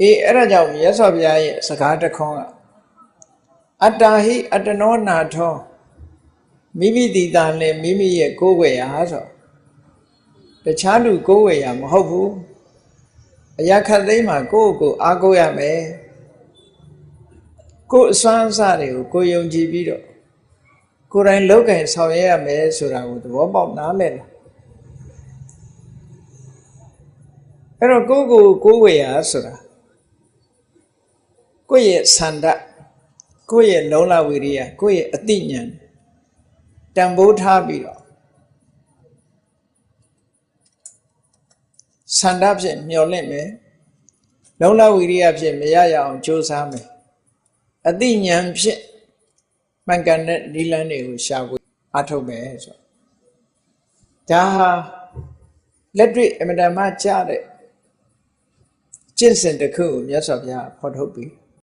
အေးအဲ့ဒါကြောင့်မြတ်စွာဘုရားရဲ့စကားတစ်ခွန်းကအတ္တာဟိအတ္တနောနာထောမိမိတည်တာနဲ့မိမိရဲ့ကိုယ်ဝေရာဆိုတခြားလူကိုယ်ဝေရာမဟုတ်ဘူးအရာခတ်သိမ်းမှာကိုယ့်ကိုယ်အားကိုးရမယ်ကိုယ်အစွမ်းအစတွေကိုကိုယ်ယုံကြည်ပြီးတော့ကိုယ်တိုင်လောက်ကင်ဆောင်ရွက်ရမယ်ဆိုတာကိုသဘောပေါက်နားလည်လားအဲ့တော့ကိုယ့်ကိုယ်ကိုယ်ဝေရာဆိုတာ ကိုယ့်ရဲ့ဆန္ဒကိုယ့်ရဲ့လုံလဝိရိယကိုယ့်ရဲ့အသိဉာဏ်တန်ဖိုးထားပြီးတော့ဆန္ဒဖြင့်မျှော်လင့်မယ်လုံလဝိရိယဖြင့်မရရအောင်ကြိုးစားမယ်အသိဉာဏ်ဖြင့်မှန်ကန်တဲ့နိလန်းတွေကိုရှာဖွေအထုတ်မယ်ဆိုတော့ဒါဟာလက်တွေ့အမတန်မှကြားတဲ့ကျင့်စဉ်တစ်ခုကိုမြတ်စွာဘုရားဖော်ထုတ်ပြီး